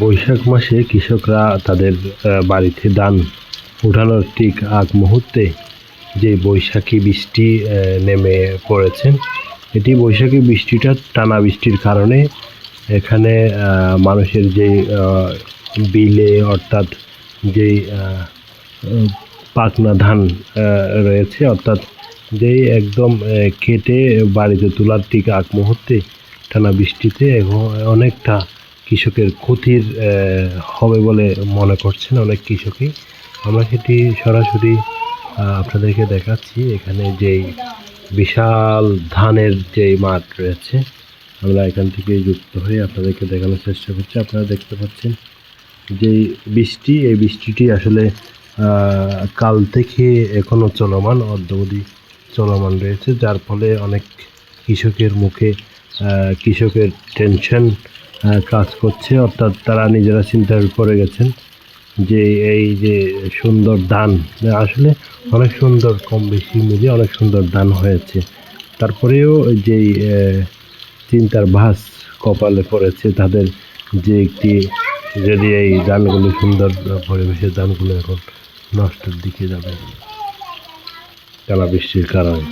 বৈশাখ মাসে কৃষকরা তাদের বাড়িতে ধান উঠানোর ঠিক আগ মুহূর্তে যে বৈশাখী বৃষ্টি নেমে পড়েছে এটি বৈশাখী বৃষ্টিটা টানা বৃষ্টির কারণে এখানে মানুষের যে বিলে অর্থাৎ আহ, পাকনা ধান রয়েছে অর্থাৎ যেই একদম কেটে বাড়িতে তোলার ঠিক আগ মুহূর্তে টানা বৃষ্টিতে এখন অনেকটা কৃষকের ক্ষতির হবে বলে মনে করছেন অনেক কৃষকই। আমরা সেটি সরাসরি আপনাদেরকে দেখাচ্ছি। এখানে যেই বিশাল ধানের যেই মাঠ রয়েছে, আমরা এখান থেকে যুক্ত হয়ে আপনাদেরকে দেখানোর চেষ্টা করছি। আপনারা দেখতে পাচ্ছেন যেই বৃষ্টি, এই বৃষ্টিটি আসলে কাল থেকে এখনও চলমান, অদ্যবধি চলমান রয়েছে, যার ফলে অনেক কৃষকের মুখে কৃষকের টেনশন কাজ করছে। অর্থাৎ তারা নিজেরা চিন্তায় করে গেছেন যে এই যে সুন্দর ধান, আসলে অনেক সুন্দর, কম বেশি মিলিয়ে অনেক সুন্দর ধান হয়েছে। তারপরেও যেই চিন্তার ভাস কপালে পড়েছে, তাদের যে একটি যদি এই ধানগুলো সুন্দর পরিবেশের ধানগুলো এখন নষ্টের দিকে যাবে। টানা বৃষ্টির কারণে।